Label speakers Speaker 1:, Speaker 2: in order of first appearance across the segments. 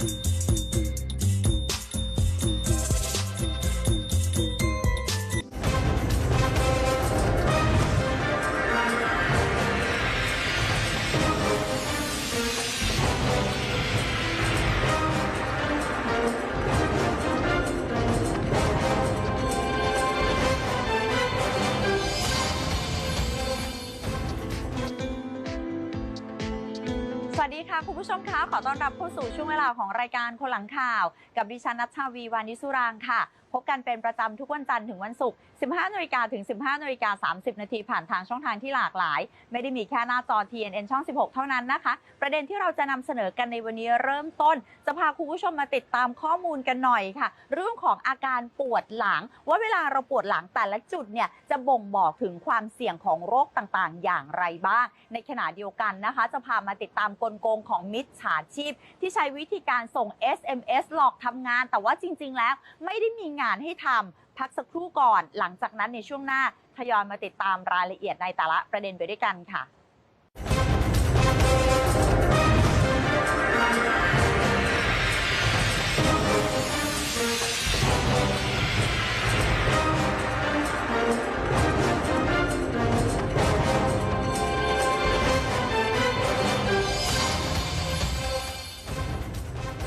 Speaker 1: สวัสดีค่ะ คุณผู้ชมคะขอต้อนรับเข้าสู่ช่วงเวลาของ รายการคนหลังข่าว กับดิฉันนัชชาวีวานิสุรางค์ค่ะพบกันเป็นประจำทุกวันจันทร์ถึงวันศุกร์ 15นาฬิกาถึง 15นาฬิกา30 นาทีผ่านทางช่องทางที่หลากหลาย ไม่ได้มีแค่หน้าจอ TNN ช่อง 16 เท่านั้นนะคะ ประเด็นที่เราจะนำเสนอกันในวันนี้เริ่มต้น จะพาคุณผู้ชมมาติดตามข้อมูลกันหน่อยค่ะ เรื่องของอาการปวดหลัง ว่าเวลาเราปวดหลังแต่ละจุดเนี่ยจะบ่งบอกถึงความเสี่ยงของโรคต่างๆ อย่างไรบ้าง ในขณะเดียวกันนะคะ จะพามาติดตามกลโกงของมิจฉาชีพ ที่ใช้วิธีการส่ง SMS หลอกทำงาน แต่ว่าจริง ๆ แล้วไม่ได้มีงานให้ทำพักสักครู่ก่อน หลังจากนั้นในช่วงหน้าทยอยมาติดตามรายละเอียดในแต่ละประเด็นไปด้วยกันค่ะ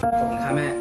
Speaker 2: ขอบคุณครับแม่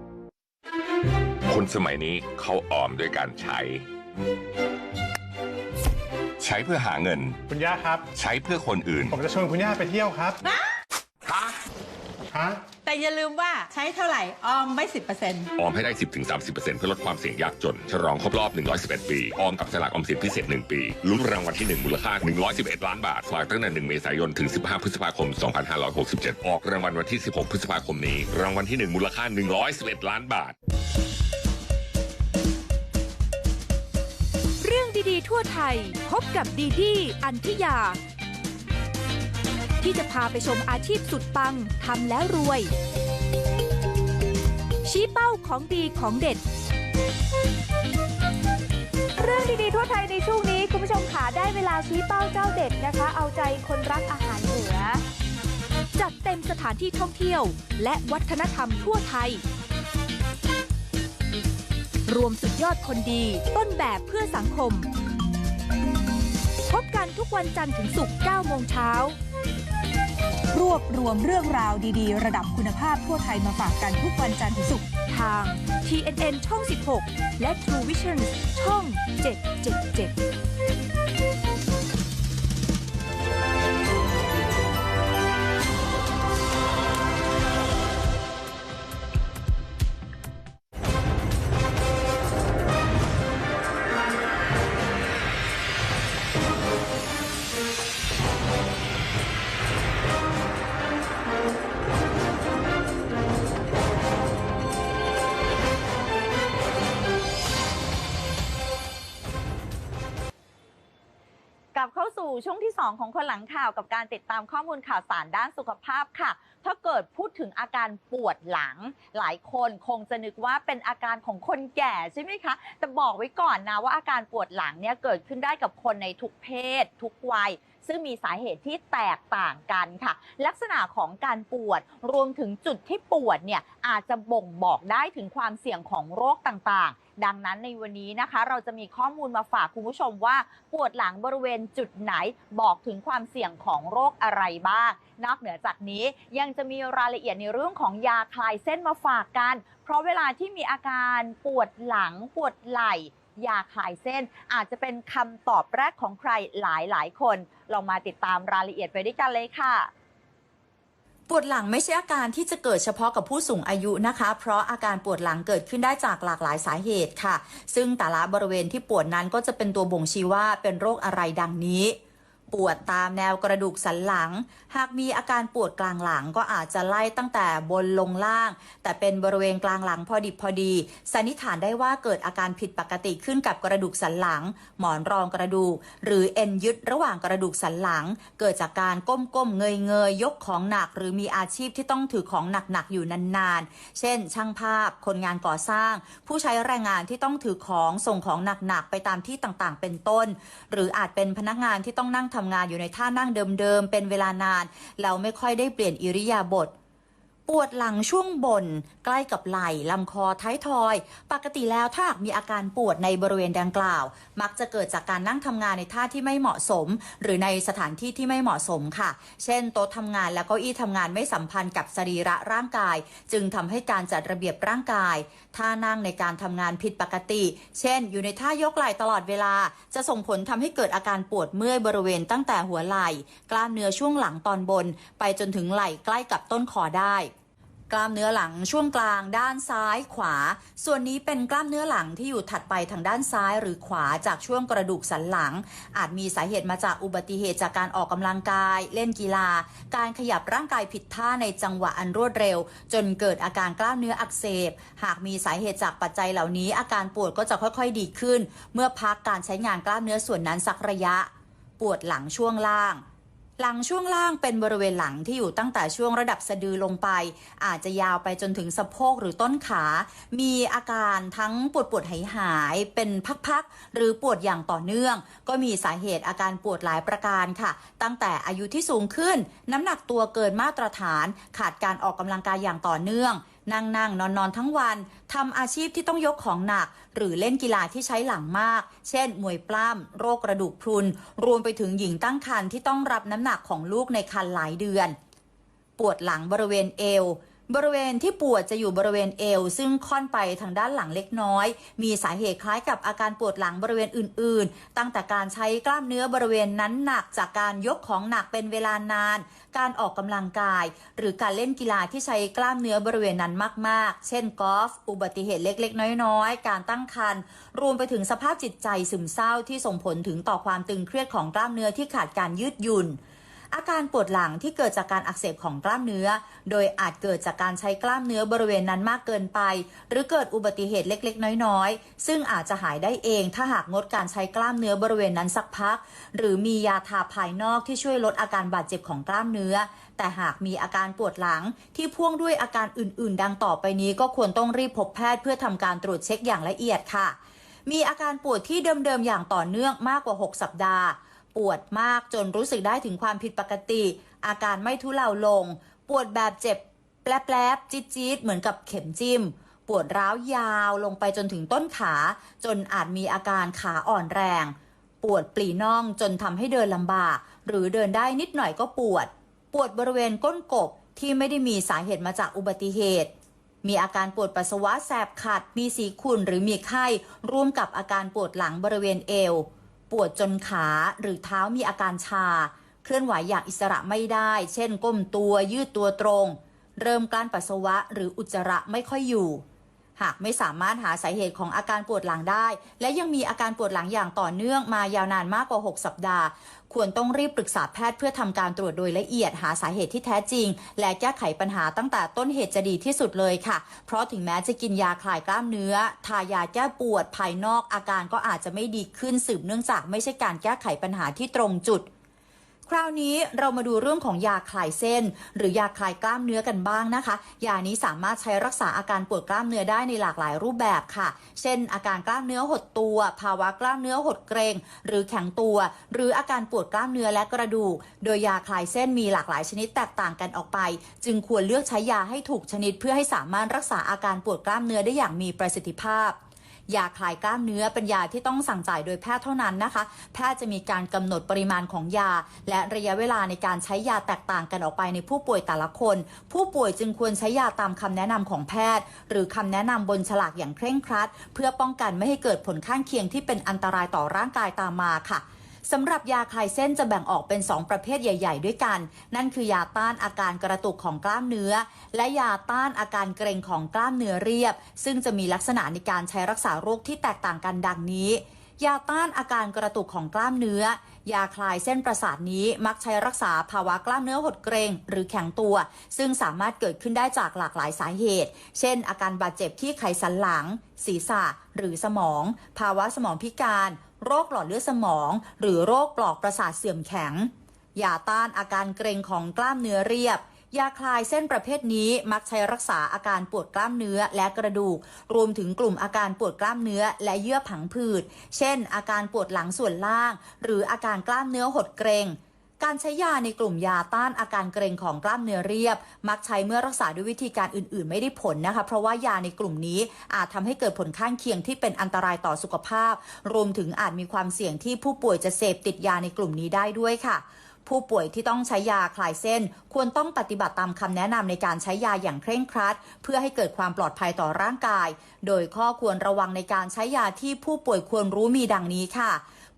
Speaker 3: คนสมัยนี้เขาออมด้วยการใช้ ใช้เพื่อหาเงิน
Speaker 4: คุณย่าครับ
Speaker 3: ใช้เพื่อคนอื่น
Speaker 4: ผมจะชวนคุณย่าไปเที่ยวครับ
Speaker 3: ฮะ
Speaker 4: ฮะ
Speaker 5: แต่อย่าลืมว่าใช้เท่าไหร่ออมไม่สิบเปอร์เซ็นต์
Speaker 3: ออมให้ได้10-30%เพื่อลดความเสี่ยงยากจน ฉลองครบรอบ111ปี ออมกับสลากออมสินพิเศษ1ปี ลุ้นรางวัลที่1มูลค่า111ล้านบาท ฝากตั้งแต่1เมษายนถึง15พฤษภาคม2567ออกรางวัลวันที่16พฤษภาคมนี้ รางวัลที่1มูลค่า111ล้านบาท
Speaker 6: เรื่ดีทั่วไทย พบกับดีดีอันทิยา ที่จะพาไปชมอาชีพสุดปังทำแล้วรวย ชี้เป้าของดีของเด็ด
Speaker 7: เรื่องดีๆทั่วไทยในช่วงนี้ คุณผู้ชมขาได้เวลาชี้เป้าเจ้าเด็ดนะคะ เอาใจคนรักอาหารเหนือ
Speaker 6: จัดเต็มสถานที่ท่องเที่ยว และวัฒนธรรมทั่วไทย รวมสุดยอดคนดีต้นแบบเพื่อสังคม พบกันทุกวันจันทร์ถึงศุกร์9โมงเช้า
Speaker 7: รวบรวมเรื่องราวดีๆ ระดับคุณภาพทั่วไทยมาฝากกันทุกวันจันทร์ถึงศุกร์
Speaker 6: ทาง TNN ช่อง 16 และ True Vision ช่อง 777
Speaker 1: 2 ของคนหลังข่าวกับการติดตามข้อมูลข่าวสารด้านสุขภาพค่ะ ถ้าเกิดพูดถึงอาการปวดหลัง หลายคนคงจะนึกว่าเป็นอาการของคนแก่ใช่ไหมคะ แต่บอกไว้ก่อนนะว่าอาการปวดหลังเนี่ยเกิดขึ้นได้กับคนในทุกเพศ ทุกวัย ซึ่งมีสาเหตุที่แตกต่างกันค่ะ ลักษณะของการปวดรวมถึงจุดที่ปวดเนี่ยอาจจะบ่งบอกได้ถึงความเสี่ยงของโรคต่างๆ ดังนั้นในวันนี้นะคะ เราจะมีข้อมูลมาฝากคุณผู้ชมว่า ปวดหลังบริเวณจุดไหนบอกถึงความเสี่ยงของโรคอะไรบ้าง นอกเหนือจากนี้ยังจะมีรายละเอียดในเรื่องของยาคลายเส้นมาฝากกัน เพราะเวลาที่มีอาการปวดหลังปวดไหล่ ยาคลายเส้น อาจจะเป็นคำตอบแรกของใครหลายหลายๆ คน ลองมาติดตามรายละเอียดไปด้วยกันเลยค่ะ
Speaker 8: ปวดหลังไม่ใช่อาการที่จะเกิดเฉพาะกับผู้สูงอายุนะคะ เพราะอาการปวดหลังเกิดขึ้นได้จากหลากหลายสาเหตุค่ะ ซึ่งแต่ละบริเวณที่ปวดนั้นก็จะเป็นตัวบ่งชี้ว่าเป็นโรคอะไรดังนี้
Speaker 9: ปวดตามแนวกระดูกสันหลัง หากมีอาการปวดกลางหลังก็อาจจะไล่ตั้งแต่บนลงล่าง แต่เป็นบริเวณกลางหลังพอดิบพอดี สันนิษฐานได้ว่าเกิดอาการผิดปกติขึ้นกับกระดูกสันหลัง หมอนรองกระดูก หรือเอ็นยึดระหว่างกระดูกสันหลัง เกิดจากการก้มๆเงยๆยกของหนัก หรือมีอาชีพที่ต้องถือของหนักๆอยู่นานๆ เช่น ช่างภาพ คนงานก่อสร้าง ผู้ใช้แรงงานที่ต้องถือของส่งของหนักๆไปตามที่ต่างๆ เป็นต้น หรืออาจเป็นพนักงานที่ต้องนั่งทำำงานอยู่ในท่านั่งเดิมๆเป็นเวลานาน เราไม่ค่อยได้เปลี่ยนอิริยาบถ ปวดหลังช่วงบน ใกล้กับไหล่ลำคอท้ายทอย ปกติแล้วถ้าหากมีอาการปวดในบริเวณดังกล่าว มักจะเกิดจากการนั่งทำงานในท่าที่ไม่เหมาะสม หรือในสถานที่ที่ไม่เหมาะสมค่ะ เช่น โต๊ะทำงานและเก้าอี้ทำงานไม่สัมพันธ์กับสรีระร่างกาย จึงทำให้การจัดระเบียบร่างกายท่านั่งในการทำงานผิดปกติ เช่น อยู่ในท่ายกไหล่ตลอดเวลา จะส่งผลทำให้เกิดอาการปวดเมื่อยบริเวณตั้งแต่หัวไหล่ กล้ามเนื้อช่วงหลังตอนบน ไปจนถึงไหล่ใกล้กับต้นคอได้ กล้ามเนื้อหลังช่วงกลางด้านซ้ายขวา ส่วนนี้เป็นกล้ามเนื้อหลังที่อยู่ถัดไปทางด้านซ้ายหรือขวาจากช่วงกระดูกสันหลัง อาจมีสาเหตุมาจากอุบัติเหตุจากการออกกำลังกาย เล่นกีฬา การขยับร่างกายผิดท่าในจังหวะอันรวดเร็ว จนเกิดอาการกล้ามเนื้ออักเสบ หากมีสาเหตุจากปัจจัยเหล่านี้ อาการปวดก็จะค่อยๆดีขึ้น เมื่อพักการใช้งานกล้ามเนื้อส่วนนั้นสักระยะ ปวดหลังช่วงล่าง หลังช่วงล่างเป็นบริเวณหลังที่อยู่ตั้งแต่ช่วงระดับสะดือลงไป อาจจะยาวไปจนถึงสะโพกหรือต้นขา มีอาการทั้งปวดปวดหายหายเป็นพักๆ หรือปวดอย่างต่อเนื่อง ก็มีสาเหตุอาการปวดหลายประการค่ะ ตั้งแต่อายุที่สูงขึ้น น้ำหนักตัวเกินมาตรฐาน ขาดการออกกำลังกายอย่างต่อเนื่อง นั่งนั่งนอนนอนทั้งวันทำอาชีพที่ต้องยกของหนัก หรือเล่นกีฬาที่ใช้หลังมาก เช่น มวยปล้ำโรคกระดูกพรุน รวมไปถึงหญิงตั้งครรภ์ที่ต้องรับน้ำหนักของลูกในครรภ์หลายเดือน ปวดหลังบริเวณเอว บริเวณที่ปวดจะอยู่บริเวณเอว ซึ่งค่อนไปทางด้านหลังเล็กน้อย มีสาเหตุคล้ายกับอาการปวดหลังบริเวณอื่น ๆ ตั้งแต่การใช้กล้ามเนื้อบริเวณนั้นหนักจากการยกของหนักเป็นเวลานาน การออกกำลังกาย หรือการเล่นกีฬาที่ใช้กล้ามเนื้อบริเวณนั้นมาก ๆ เช่นกอล์ฟอุบัติเหตุเล็ก ๆ น้อย ๆ การตั้งครรภ์รวมไปถึงสภาพจิตใจซึมเศร้าที่ส่งผลถึงต่อความตึงเครียดของกล้ามเนื้อที่ขาดการยืดหยุ่น อาการปวดหลังที่เกิดจากการอักเสบของกล้ามเนื้อ โดยอาจเกิดจากการใช้กล้ามเนื้อบริเวณนั้นมากเกินไป หรือเกิดอุบัติเหตุเล็กๆ น้อยๆ ซึ่งอาจจะหายได้เอง ถ้าหากงดการใช้กล้ามเนื้อบริเวณนั้นสักพัก หรือมียาทาภายนอกที่ช่วยลดอาการบาดเจ็บของกล้ามเนื้อ แต่หากมีอาการปวดหลังที่พ่วงด้วยอาการอื่น ๆ ดังต่อไปนี้ก็ควรต้องรีบพบแพทย์เพื่อทำการตรวจเช็คอย่างละเอียดค่ะ มีอาการปวดที่เดิมๆอย่างต่อเนื่องมากกว่า 6 สัปดาห์ ปวดมากจนรู้สึกได้ถึงความผิดปกติ อาการไม่ทุเลาลง ปวดแบบเจ็บแปลบๆจี๊ดๆเหมือนกับเข็มจิ้ม ปวดร้าวยาวลงไปจนถึงต้นขา จนอาจมีอาการขาอ่อนแรง ปวดปลีน่องจนทำให้เดินลำบาก หรือเดินได้นิดหน่อยก็ปวด ปวดบริเวณก้นกบที่ไม่ได้มีสาเหตุมาจากอุบัติเหตุ มีอาการปวดปัสสาวะแสบขัด มีสีขุ่นหรือมีไข้ ร่วมกับอาการปวดหลังบริเวณเอว ปวดจนขาหรือเท้ามีอาการชา เคลื่อนไหวอย่างอิสระไม่ได้ เช่นก้มตัวยืดตัวตรง เริ่มกลั้นปัสสาวะหรืออุจจาระไม่ค่อยอยู่ หากไม่สามารถหาสาเหตุของอาการปวดหลังได้ และยังมีอาการปวดหลังอย่างต่อเนื่องมายาวนานมากกว่า 6 สัปดาห์ ควรต้องรีบปรึกษาแพทย์เพื่อทำการตรวจโดยละเอียดหาสาเหตุที่แท้จริง และแก้ไขปัญหาตั้งแต่ต้นเหตุจะดีที่สุดเลยค่ะ เพราะถึงแม้จะกินยาคลายกล้ามเนื้อ ทายาแก้ปวดภายนอกอาการก็อาจจะไม่ดีขึ้นสืบเนื่องจากไม่ใช่การแก้ไขปัญหาที่ตรงจุด คราวนี้เรามาดูเรื่องของยาคลายเส้น หรือยาคลายกล้ามเนื้อกันบ้างนะคะ ยานี้สามารถใช้รักษาอาการปวดกล้ามเนื้อได้ในหลากหลายรูปแบบค่ะ เช่น อาการกล้ามเนื้อหดตัว ภาวะกล้ามเนื้อหดเกรง หรือแข็งตัว หรืออาการปวดกล้ามเนื้อและกระดูก โดยยาคลายเส้นมีหลากหลายชนิดแตกต่างกันออกไป จึงควรเลือกใช้ยาให้ถูกชนิดเพื่อให้สามารถรักษาอาการปวดกล้ามเนื้อได้อย่างมีประสิทธิภาพ ยาคลายกล้ามเนื้อเป็นยาที่ต้องสั่งจ่ายโดยแพทย์เท่านั้นนะคะ แพทย์จะมีการกำหนดปริมาณของยา และระยะเวลาในการใช้ยาแตกต่างกันออกไปในผู้ป่วยแต่ละคน ผู้ป่วยจึงควรใช้ยาตามคำแนะนำของแพทย์ หรือคำแนะนำบนฉลากอย่างเคร่งครัด เพื่อป้องกันไม่ให้เกิดผลข้างเคียงที่เป็นอันตรายต่อร่างกายตามมาค่ะ สำหรับยาคลายเส้นจะแบ่งออกเป็น 2 ประเภทใหญ่ ๆ ด้วยกัน นั่นคือยาต้านอาการกระตุกของกล้ามเนื้อ และยาต้านอาการเกร็งของกล้ามเนื้อเรียบ ซึ่งจะมีลักษณะในการใช้รักษาโรคที่แตกต่างกันดังนี้ ยาต้านอาการกระตุกของกล้ามเนื้อ ยาคลายเส้นประสาทนี้มักใช้รักษาภาวะกล้ามเนื้อหดเกรงหรือแข็งตัว ซึ่งสามารถเกิดขึ้นได้จากหลากหลายสาเหตุ เช่น อาการบาดเจ็บที่ไขสันหลัง ศีรษะ หรือสมอง ภาวะสมองพิการ โรคหลอดเลือดสมอง หรือโรคปลอกประสาทเสื่อมแข็ง ยาต้านอาการเกร็งของกล้ามเนื้อเรียบ ยาคลายเส้นประเภทนี้มักใช้รักษาอาการปวดกล้ามเนื้อและกระดูก รวมถึงกลุ่มอาการปวดกล้ามเนื้อและเยื่อผังผืด เช่น อาการปวดหลังส่วนล่าง หรืออาการกล้ามเนื้อหดเกร็ง การใช้ยาในกลุ่มยาต้านอาการเกร็งของกล้ามเนื้อเรียบ มักใช้เมื่อรักษาด้วยวิธีการอื่น ๆ ไม่ได้ผลนะคะ เพราะว่ายาในกลุ่มนี้อาจทำให้เกิดผลข้างเคียงที่เป็นอันตรายต่อสุขภาพ รวมถึงอาจมีความเสี่ยงที่ผู้ป่วยจะเสพติดยาในกลุ่มนี้ได้ด้วยค่ะผู้ป่วยที่ต้องใช้ยาคลายเส้น ควรต้องปฏิบัติตามคำแนะนำในการใช้ยาอย่างเคร่งครัด เพื่อให้เกิดความปลอดภัยต่อร่างกาย โดยข้อควรระวังในการใช้ยาที่ผู้ป่วยควรรู้มีดังนี้ค่ะ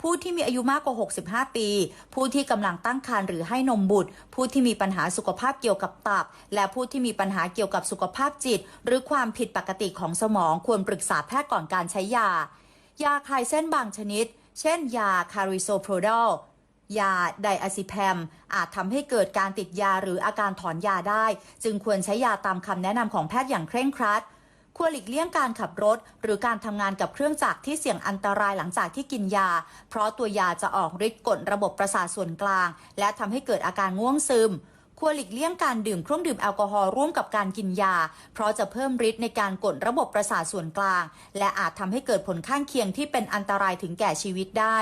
Speaker 9: ผู้ที่มีอายุมากกว่า 65 ปี ผู้ที่กำลังตั้งครรภ์หรือให้นมบุตร ผู้ที่มีปัญหาสุขภาพเกี่ยวกับตับ และผู้ที่มีปัญหาเกี่ยวกับสุขภาพจิต หรือความผิดปกติของสมองควรปรึกษาแพทย์ก่อนการใช้ยา ยาคลายเส้นบางชนิด เช่น ยาคาริโซโพรดอลยาไดอะซิแพม อาจทำให้เกิดการติดยาหรืออาการถอนยาได้ จึงควรใช้ยาตามคำแนะนำของแพทย์อย่างเคร่งครัด ควรหลีกเลี่ยงการขับรถ หรือการทำงานกับเครื่องจักรที่เสี่ยงอันตรายหลังจากที่กินยา เพราะตัวยาจะออกฤทธิ์กดระบบประสาทส่วนกลาง และทำให้เกิดอาการง่วงซึม ควรหลีกเลี่ยงการดื่มเครื่องดื่มแอลกอฮอล์ร่วมกับการกินยา เพราะจะเพิ่มฤทธิ์ในการกดระบบประสาทส่วนกลาง และอาจทำให้เกิดผลข้างเคียงที่เป็นอันตรายถึงแก่ชีวิตได้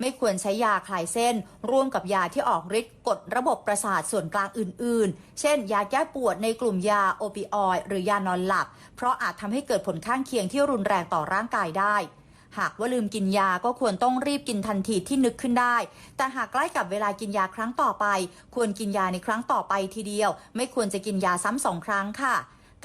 Speaker 9: ไม่ควรใช้ยาคลายเส้น ร่วมกับยาที่ออกฤทธิ์กดระบบประสาทส่วนกลางอื่น ๆ เช่น ยาแก้ปวดในกลุ่มยาโอปิออยด์หรือยานอนหลับ เพราะอาจทำให้เกิดผลข้างเคียงที่รุนแรงต่อร่างกายได้ หากว่าลืมกินยาก็ควรต้องรีบกินทันทีที่นึกขึ้นได้ แต่หากใกล้กับเวลากินยาครั้งต่อไป ควรกินยาในครั้งต่อไปทีเดียว ไม่ควรจะกินยาซ้ำสองครั้งค่ะ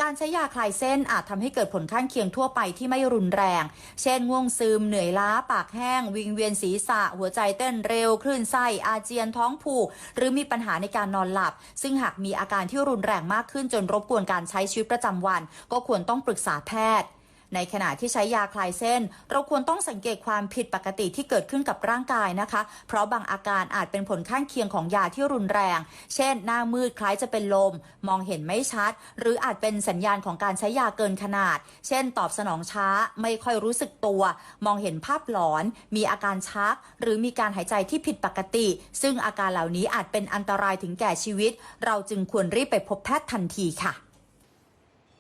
Speaker 9: การใช้ยาคลายเส้นอาจทำให้เกิดผลข้างเคียงทั่วไปที่ไม่รุนแรง เช่นง่วงซึม เหนื่อยล้า ปากแห้ง วิงเวียนศีรษะ หัวใจเต้นเร็ว คลื่นไส้ อาเจียน ท้องผูก หรือมีปัญหาในการนอนหลับ ซึ่งหากมีอาการที่รุนแรงมากขึ้นจนรบกวนการใช้ชีวิตประจำวัน ก็ควรต้องปรึกษาแพทย์ ในขณะที่ใช้ยาคลายเส้น เราควรต้องสังเกตความผิดปกติที่เกิดขึ้นกับร่างกายนะคะ เพราะบางอาการอาจเป็นผลข้างเคียงของยาที่รุนแรง เช่น หน้ามืดคล้ายจะเป็นลม มองเห็นไม่ชัด หรืออาจเป็นสัญญาณของการใช้ยาเกินขนาด เช่น ตอบสนองช้าไม่ค่อยรู้สึกตัว มองเห็นภาพหลอน มีอาการชัก หรือมีการหายใจที่ผิดปกติ ซึ่งอาการเหล่านี้อาจเป็นอันตรายถึงแก่ชีวิต เราจึงควรรีบไปพบแพทย์ทันทีค่ะ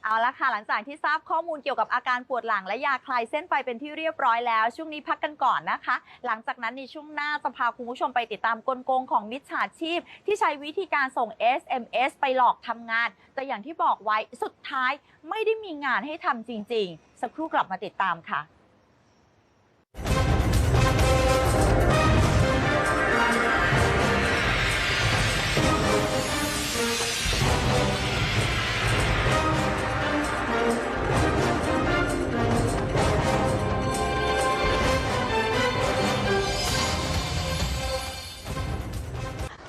Speaker 9: เอาละค่ะหลังจากที่ทราบข้อมูลเกี่ยวกับอาการปวดหลังและยาคลายเส้นไปเป็นที่เรียบร้อยแล้ว ช่วงนี้พักกันก่อนนะคะ หลังจากนั้นในช่วงหน้าจะพาคุณผู้ชมไปติดตามกลโกงของมิจฉาชีพ ที่ใช้วิธีการส่ง SMS ไปหลอกทำงาน แต่อย่างที่บอกไว้สุดท้ายไม่ได้มีงานให้ทำจริง ๆ สักครู่กลับมาติดตามค่ะ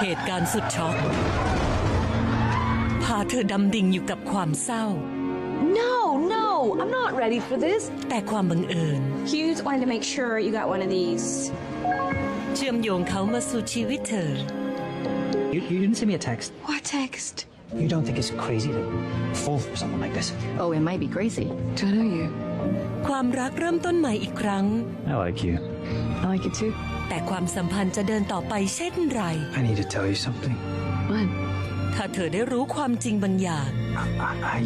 Speaker 10: เหตุการณ์สุดช็อกพาเธอดำดิ่งอยู่กับความเศร้า
Speaker 11: No no I'm not ready for this
Speaker 10: แต่ความบังเอิญ
Speaker 11: Hughes wanted to make sure you got one of these
Speaker 10: เชื่อมโยงเขามาสู่ชีวิตเธอ
Speaker 12: You, you didn't send me a text.
Speaker 11: What text
Speaker 12: You don't think it's crazy to fall for someone like this?
Speaker 11: Oh it might be crazy Don't know you
Speaker 10: ความรักเริ่มต้นใหม่อีกครั้ง
Speaker 12: I like you.
Speaker 11: I like it too.
Speaker 10: แต่ความสัมพันธ์จะเดินต่อไปเช่นไร
Speaker 12: I need to tell you something.
Speaker 11: What?
Speaker 10: ถ้าเธอได้รู้ความจริงบางอย่าง
Speaker 12: I, I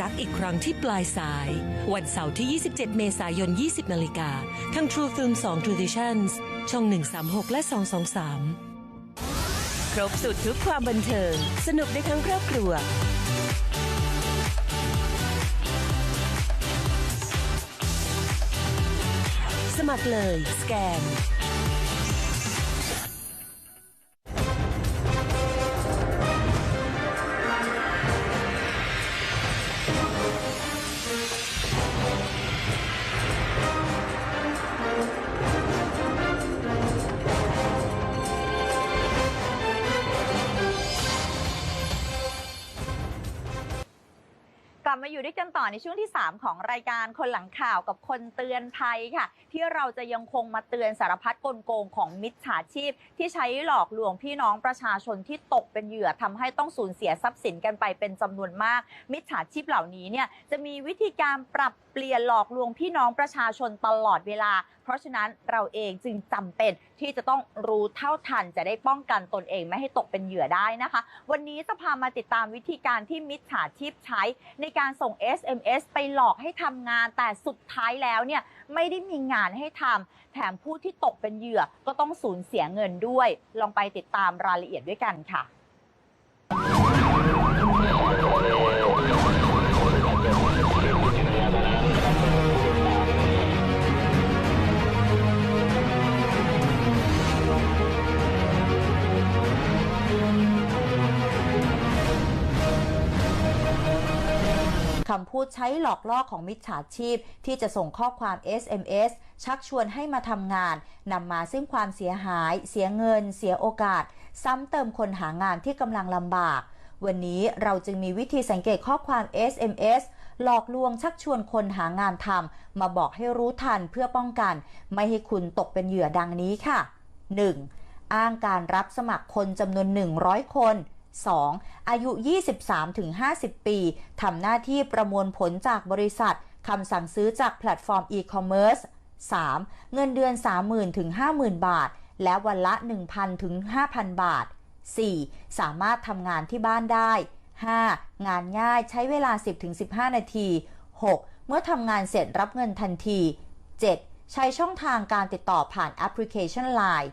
Speaker 10: รักอีกครั้งที่ปลายสาย วันเสาร์ที่ 27 เมษายน 20 นาฬิกาทาง True Film 2 Traditions ช่อง 136 และ 223 ครบสุดทุกความบันเทิง สนุกได้ทั้งครอบครัว สมัครเลย สแกน
Speaker 9: ในช่วงที่ 3 ของรายการคนหลังข่าวกับคนเตือนภัยค่ะ ที่เราจะยังคงมาเตือนสารพัดกลโกงของมิจฉาชีพ ที่ใช้หลอกลวงพี่น้องประชาชนที่ตกเป็นเหยื่อทำให้ต้องสูญเสียทรัพย์สินกันไปเป็นจำนวนมาก มิจฉาชีพเหล่านี้เนี่ยจะมีวิธีการปรับเปลี่ยนหลอกลวงพี่น้องประชาชนตลอดเวลา เพราะฉะนั้นเราเองจึงจำเป็นที่จะต้องรู้เท่าทันจะได้ป้องกันตนเองไม่ให้ตกเป็นเหยื่อได้นะคะ วันนี้จะพามาติดตามวิธีการที่มิจฉาชีพใช้ ในการส่ง SMS ไปหลอกให้ทำงานแต่สุดท้ายแล้วเนี่ยไม่ได้มีงานให้ทำแถมผู้ที่ตกเป็นเหยื่อก็ต้องสูญเสียเงินด้วย ลองไปติดตามรายละเอียดด้วยกันค่ะ คำพูดใช้หลอกล่อของมิจฉาชีพ ที่จะส่งข้อความ SMS ชักชวนให้มาทำงานนำมาซึ่งความเสียหาย เสียเงิน เสียโอกาส ซ้ำเติมคนหางานที่กำลังลำบาก วันนี้เราจึงมีวิธีสังเกตข้อความ SMS หลอกลวงชักชวนคนหางานทำมาบอกให้รู้ทันเพื่อป้องกัน ไม่ให้คุณตกเป็นเหยื่อดังนี้ค่ะ 1. อ้างการรับสมัครคนจำนวน 100 คน 2. อายุ 23-50 ปี ทำหน้าที่ประมวลผลจากบริษัท คำสั่งซื้อจากแพลตฟอร์มอีคอมเมิร์ซ 3. เงินเดือน 30,000ถึง50,000 บาท และวันละ 1,000ถึง5,000 บาท 4. สามารถทำงานที่บ้านได้ 5. งานง่ายใช้เวลา 10-15 นาที 6. เมื่อทำงานเสร็จรับเงินทันที 7. ใช้ช่องทางการติดต่อผ่านแอปพลิเคชัน Line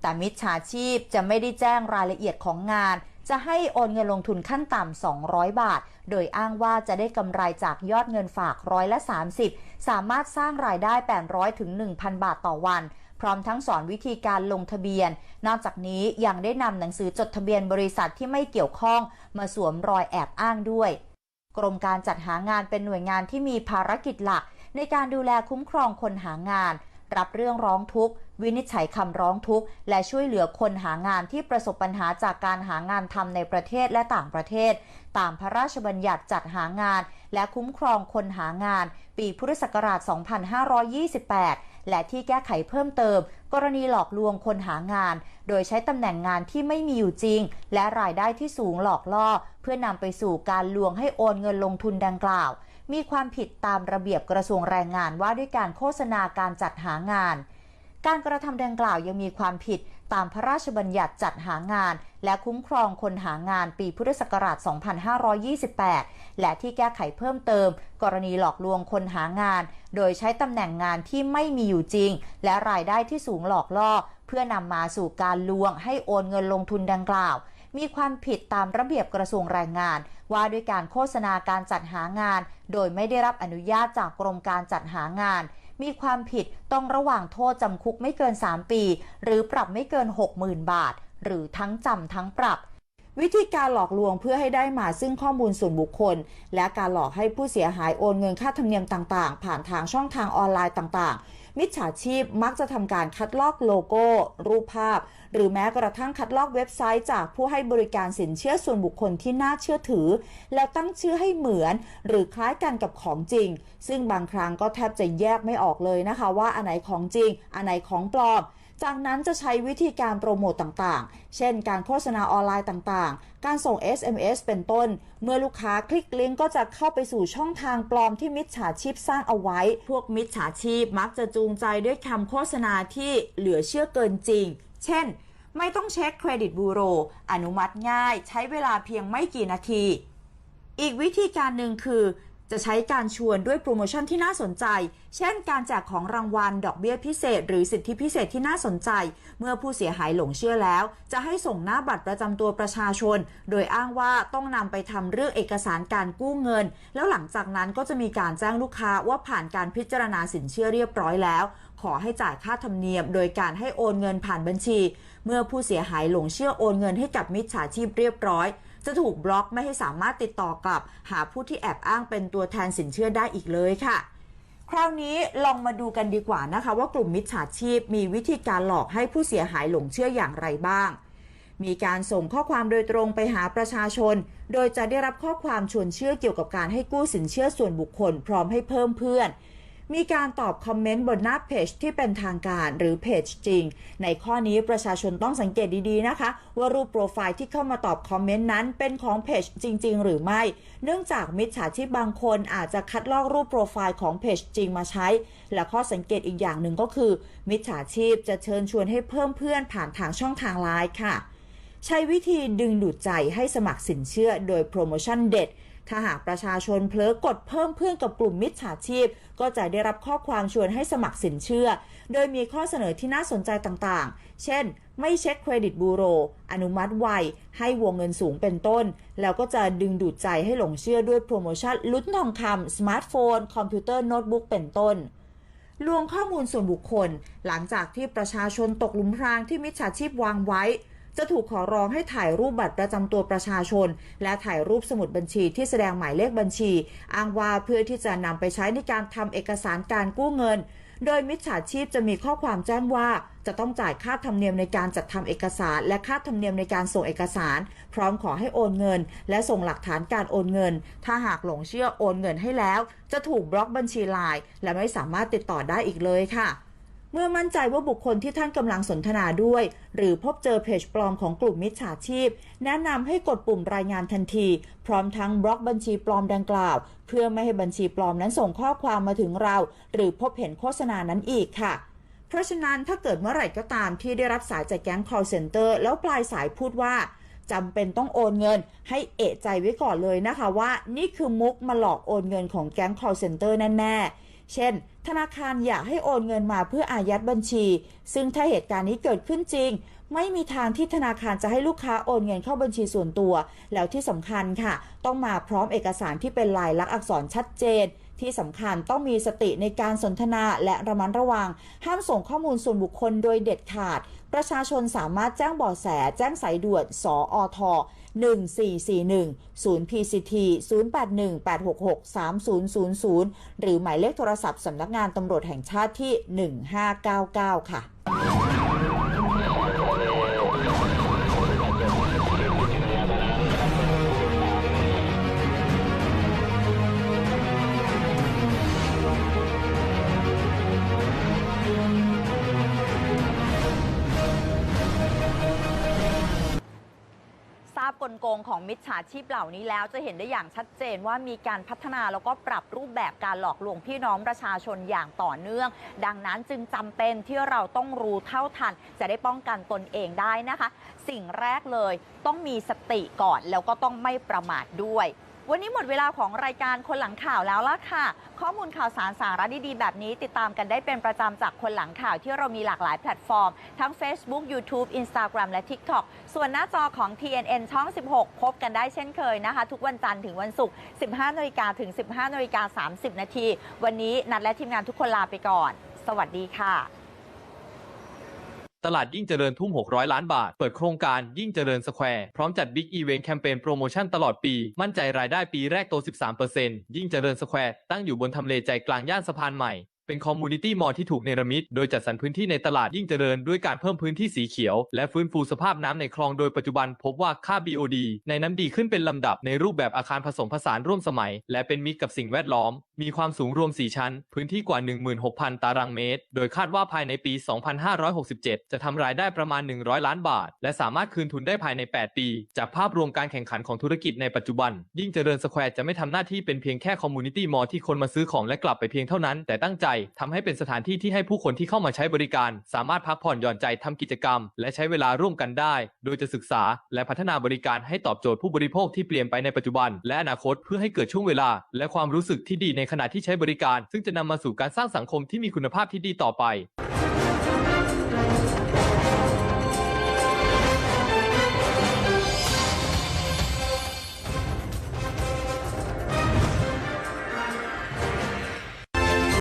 Speaker 9: แต่มิจฉาชีพจะไม่ได้แจ้งรายละเอียดของงาน จะให้โอนเงินลงทุนขั้นต่ำ 200 บาท โดยอ้างว่าจะได้กำไรจากยอดเงินฝากร้อยละ 30 สามารถสร้างรายได้ 800ถึง1,000 บาทต่อวัน พร้อมทั้งสอนวิธีการลงทะเบียน นอกจากนี้ยังได้นำหนังสือจดทะเบียนบริษัทที่ไม่เกี่ยวข้อง มาสวมรอยแอบอ้างด้วย กรมการจัดหางานเป็นหน่วยงานที่มีภารกิจหลัก ในการดูแลคุ้มครองคนหางาน รับเรื่องร้องทุกข์ วินิจฉัยคำร้องทุกข์ และช่วยเหลือคนหางานที่ประสบปัญหาจากการหางานทำในประเทศและต่างประเทศ ตามพระราชบัญญัติจัดหางาน และคุ้มครองคนหางาน ปีพุทธศักราช 2528 และที่แก้ไขเพิ่มเติม กรณีหลอกลวงคนหางาน โดยใช้ตำแหน่งงานที่ไม่มีอยู่จริง และรายได้ที่สูงหลอกล่อ เพื่อนำไปสู่การลวงให้โอนเงินลงทุนดังกล่าว มีความผิดตามระเบียบกระทรวงแรงงานว่าด้วยการโฆษณาการจัดหางาน การกระทำดังกล่าวยังมีความผิดตามพระราชบัญญัติจัดหางาน และคุ้มครองคนหางานปีพุทธศักราช 2528 และที่แก้ไขเพิ่มเติม กรณีหลอกลวงคนหางาน โดยใช้ตำแหน่งงานที่ไม่มีอยู่จริง และรายได้ที่สูงหลอกล่อ เพื่อนำมาสู่การลวงให้โอนเงินลงทุนดังกล่าว มีความผิดตามระเบียบกระทรวงแรงงาน ว่าด้วยการโฆษณาการจัดหางาน โดยไม่ได้รับอนุญาตจากกรมการจัดหางาน มีความผิดต้องระหว่างโทษจำคุกไม่เกิน 3 ปี หรือปรับไม่เกิน 60,000 บาท หรือทั้งจำทั้งปรับวิธีการหลอกลวงเพื่อให้ได้มาซึ่งข้อมูลส่วนบุคคล และการหลอกให้ผู้เสียหายโอนเงินค่าธรรมเนียมต่างๆ ผ่านทางช่องทางออนไลน์ต่างๆ มิจฉาชีพมักจะทำการคัดลอกโลโก้ รูปภาพ หรือแม้กระทั่งคัดลอกเว็บไซต์จากผู้ให้บริการสินเชื่อส่วนบุคคลที่น่าเชื่อถือ แล้วตั้งชื่อให้เหมือน หรือคล้ายกันกับของจริง ซึ่งบางครั้งก็แทบจะแยกไม่ออกเลยนะคะ ว่าอันไหนของจริง อันไหนของปลอม จากนั้นจะใช้วิธีการโปรโมตต่างๆ เช่นการโฆษณาออนไลน์ต่างๆ การส่ง SMS เป็นต้น เมื่อลูกค้าคลิกลิงก์ก็จะเข้าไปสู่ช่องทางปลอมที่มิจฉาชีพสร้างเอาไว้ พวกมิจฉาชีพมักจะจูงใจด้วยคำโฆษณาที่เหลือเชื่อเกินจริง เช่น ไม่ต้องเช็คเครดิตบูโร อนุมัติง่าย ใช้เวลาเพียงไม่กี่นาที อีกวิธีการหนึ่งคือ จะใช้การชวนด้วยโปรโมชั่นที่น่าสนใจ เช่น การแจกของรางวัล ดอกเบี้ยพิเศษ หรือสิทธิพิเศษที่น่าสนใจ เมื่อผู้เสียหายหลงเชื่อแล้ว จะให้ส่งหน้าบัตรประจำตัวประชาชน โดยอ้างว่าต้องนำไปทำเรื่องเอกสารการกู้เงิน แล้วหลังจากนั้นก็จะมีการแจ้งลูกค้าว่าผ่านการพิจารณาสินเชื่อเรียบร้อยแล้ว ขอให้จ่ายค่าธรรมเนียม โดยการให้โอนเงินผ่านบัญชี เมื่อผู้เสียหายหลงเชื่อโอนเงินให้กับมิจฉาชีพเรียบร้อย จะถูกบล็อกไม่ให้สามารถติดต่อกลับ หาผู้ที่แอบอ้างเป็นตัวแทนสินเชื่อได้อีกเลยค่ะ คราวนี้ลองมาดูกันดีกว่านะคะ ว่ากลุ่มมิจฉาชีพมีวิธีการหลอกให้ผู้เสียหายหลงเชื่ออย่างไรบ้าง มีการส่งข้อความโดยตรงไปหาประชาชน โดยจะได้รับข้อความชวนเชื่อเกี่ยวกับการให้กู้สินเชื่อส่วนบุคคล พร้อมให้เพิ่มเพื่อน มีการตอบคอมเมนต์บนหน้าเพจที่เป็นทางการหรือเพจจริง ในข้อนี้ประชาชนต้องสังเกตดีๆนะคะ ว่ารูปโปรไฟล์ที่เข้ามาตอบคอมเมนต์นั้นเป็นของเพจจริง ๆ หรือไม่ เนื่องจากมิจฉาชีพบางคนอาจจะคัดลอกรูปโปรไฟล์ของเพจจริงมาใช้ และข้อสังเกตอีกอย่างหนึ่งก็คือ มิจฉาชีพจะเชิญชวนให้เพิ่มเพื่อนผ่านทางช่องทางไลน์ค่ะ ใช้วิธีดึงดูดใจให้สมัครสินเชื่อโดยโปรโมชั่นเด็ด ถ้าหากประชาชนเผลอกดเพิ่มเพื่อนกับกลุ่มมิจฉาชีพ ก็จะได้รับข้อความชวนให้สมัครสินเชื่อ โดยมีข้อเสนอที่น่าสนใจต่างๆ เช่น ไม่เช็คเครดิตบูโร อนุมัติไว ให้วงเงินสูงเป็นต้น แล้วก็จะดึงดูดใจให้หลงเชื่อด้วยโปรโมชั่นลุ้นทองคำสมาร์ทโฟน คอมพิวเตอร์โน้ตบุ๊กเป็นต้นลวงข้อมูลส่วนบุคคล หลังจากที่ประชาชนตกหลุมพรางที่มิจฉาชีพวางไว้ จะถูกขอร้องให้ถ่ายรูปบัตรประจำตัวประชาชน และถ่ายรูปสมุดบัญชีที่แสดงหมายเลขบัญชี อ้างว่าเพื่อที่จะนำไปใช้ในการทำเอกสารการกู้เงิน โดยมิจฉาชีพจะมีข้อความแจ้งว่าจะต้องจ่ายค่าธรรมเนียมในการจัดทำเอกสาร และค่าธรรมเนียมในการส่งเอกสาร พร้อมขอให้โอนเงิน และส่งหลักฐานการโอนเงิน ถ้าหากหลงเชื่อโอนเงินให้แล้ว จะถูกบล็อกบัญชีไลน์และไม่สามารถติดต่อได้อีกเลยค่ะ เมื่อมั่นใจว่าบุคคลที่ท่านกำลังสนทนาด้วย หรือพบเจอเพจปลอมของกลุ่มมิจฉาชีพ แนะนำให้กดปุ่มรายงานทันที พร้อมทั้งบล็อกบัญชีปลอมดังกล่าว เพื่อไม่ให้บัญชีปลอมนั้นส่งข้อความมาถึงเรา หรือพบเห็นโฆษณานั้นอีกค่ะ เพราะฉะนั้นถ้าเกิดเมื่อไหร่ก็ตามที่ได้รับสายจากแก๊ง call center แล้วปลายสายพูดว่าจำเป็นต้องโอนเงินให้เอะใจไว้ก่อนเลยนะคะว่า นี่คือมุกมาหลอกโอนเงินของแก๊ง call center แน่ๆ เช่น ธนาคารอยากให้โอนเงินมาเพื่ออายัดบัญชี ซึ่งถ้าเหตุการณ์นี้เกิดขึ้นจริง ไม่มีทางที่ธนาคารจะให้ลูกค้าโอนเงินเข้าบัญชีส่วนตัว แล้วที่สำคัญค่ะ ต้องมาพร้อมเอกสารที่เป็นลายลักษณ์อักษรชัดเจนที่สำคัญต้องมีสติในการสนทนาและระมัดระวัง ห้ามส่งข้อมูลส่วนบุคคลโดยเด็ดขาด ประชาชนสามารถแจ้งเบาะแส แจ้งสายด่วนสอท1441 0 PCT 081 866 3000 หรือหมายเลขโทรศัพท์สำนักงานตำรวจแห่งชาติที่ 1599 ค่ะ กลโกงของมิจฉาชีพเหล่านี้แล้วจะเห็นได้อย่างชัดเจนว่ามีการพัฒนาแล้วก็ปรับรูปแบบการหลอกลวงพี่น้องประชาชนอย่างต่อเนื่อง ดังนั้นจึงจำเป็นที่เราต้องรู้เท่าทัน จะได้ป้องกันตนเองได้นะคะ สิ่งแรกเลย ต้องมีสติก่อนแล้วก็ต้องไม่ประมาทด้วย วันนี้หมดเวลาของรายการคนหลังข่าวแล้วล่ะค่ะ ข้อมูลข่าวสารสาระดีๆ แบบนี้ ติดตามกันได้เป็นประจำจากคนหลังข่าวที่เรามีหลากหลายแพลตฟอร์ม ทั้ง Facebook YouTube Instagram และ TikTok ส่วนหน้าจอของ TNN ช่อง 16 พบกันได้เช่นเคยนะคะ ทุกวันจันทร์ถึงวันศุกร์ 15นาฬิกาถึง 15นาฬิกา30 นาที วันนี้นัดและทีมงานทุกคนลาไปก่อน สวัสดีค่ะ
Speaker 13: ตลาดยิ่งเจริญทุ่ม 600 ล้านบาท เปิดโครงการยิ่งเจริญสแควร์ พร้อมจัดบิ๊กอีเวนต์แคมเปญโปรโมชั่นตลอดปี มั่นใจรายได้ปีแรกโต 13%ยิ่งเจริญสแควร์ตั้งอยู่บนทำเลใจกลางย่านสะพานใหม่เป็นคอมมูนิตี้มอลที่ถูกเนรมิต โดยจัดสรรพื้นที่ในตลาดยิ่งเจริญด้วยการเพิ่มพื้นที่สีเขียว และฟื้นฟูสภาพน้ำในคลองโดยปัจจุบันพบว่าค่า BOD ในน้ำดีขึ้นเป็นลำดับในรูปแบบอาคารผสมผสานร่วมสมัย และเป็นมิตรกับสิ่งแวดล้อมมีความสูงรวม 4 ชั้น พื้นที่กว่า 16,000 ตารางเมตร โดยคาดว่าภายในปี 2567 จะทำรายได้ประมาณ 100 ล้านบาท และสามารถคืนทุนได้ภายใน 8 ปี จากภาพรวมการแข่งขันของธุรกิจในปัจจุบัน ยิ่งเจริญสแควร์จะไม่ทำหน้าที่เป็นเพียงแค่คอมมูนิตี้มอลที่คนมาซื้อของและกลับไปเพียงเท่านั้น แต่ตั้งใจทำให้เป็นสถานที่ที่ให้ผู้คนที่เข้ามาใช้บริการ สามารถพักผ่อนหย่อนใจทำกิจกรรม และใช้เวลาร่วมกันได้ โดยจะศึกษา และพัฒนาบริการให้ตอบโจทย์ผู้บริโภคที่เปลี่ยนไปในปัจจุบัน และอนาคตเพื่อให้เกิดช่วงเวลา และความรู้สึกที่ดีในขณะที่ใช้บริการ ซึ่งจะนำมาสู่การสร้างสังคมที่มีคุณภาพที่ดีต่อไป